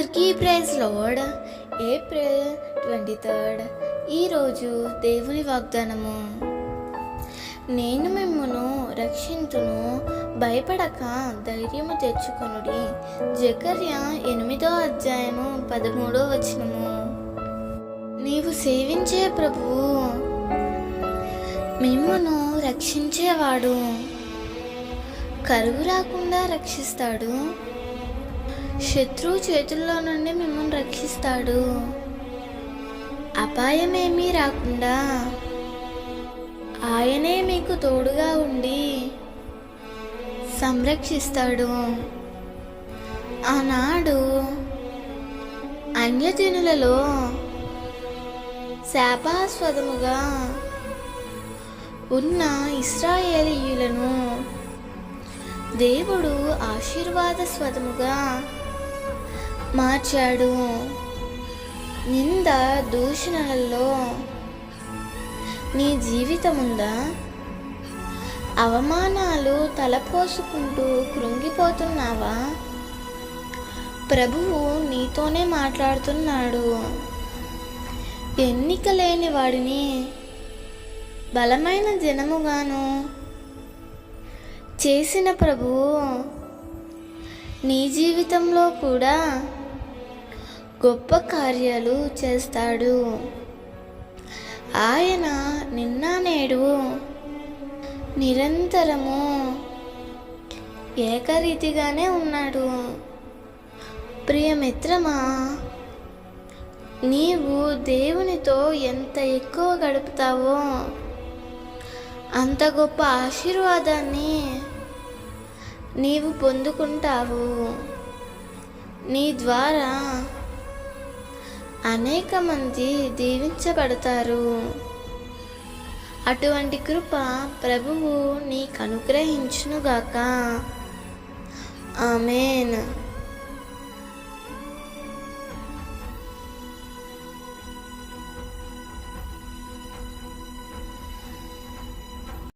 అందరికీ praise lord April twenty third ఈరోజు దేవుని వాగ్దానము. నేను మిమ్మను రక్షింతును భయపడక ధైర్యము తెచ్చుకొనుడి. జకర్య ఎనిమిదో అధ్యాయము పదమూడో వచనము. నీవు సేవించే ప్రభువు మిమ్మను రక్షించేవాడు. కరువు రాకుండా రక్షిస్తాడు. శత్రువు చేతుల్లో నుండి మిమ్మల్ని రక్షిస్తాడు. అపాయమేమీ రాకుండా ఆయనే మీకు తోడుగా ఉండి సంరక్షిస్తాడు. ఆనాడు అన్యజనులలో శాపాస్వదముగా ఉన్న ఇస్రాయేలీయులను దేవుడు ఆశీర్వాదస్వదముగా మార్చాడు. నింద దూషణలలో నీ జీవితం ఉందా అవమానాలు తలపోసుకుంటూ కృంగిపోతున్నావా? ప్రభువు నీతోనే మాట్లాడుతున్నాడు. ఎన్నిక లేని వాడిని బలమైన జనముగాను చేసిన ప్రభువు నీ జీవితంలో కూడా గొప్ప కార్యాలు చేస్తాడు. ఆయన నిన్న నేడు నిరంతరము ఏకరీతిగానే ఉన్నాడు. ప్రియమిత్రమా నీవు దేవునితో ఎంత ఎక్కువ గడుపుతావో అంత గొప్ప ఆశీర్వాదాన్ని నీవు పొందుకుంటావు. నీ ద్వారా అనేక మంది దీవించబడతారు. అటువంటి కృప ప్రభువు నీకు అనుగ్రహించునుగాక ఆమెన్.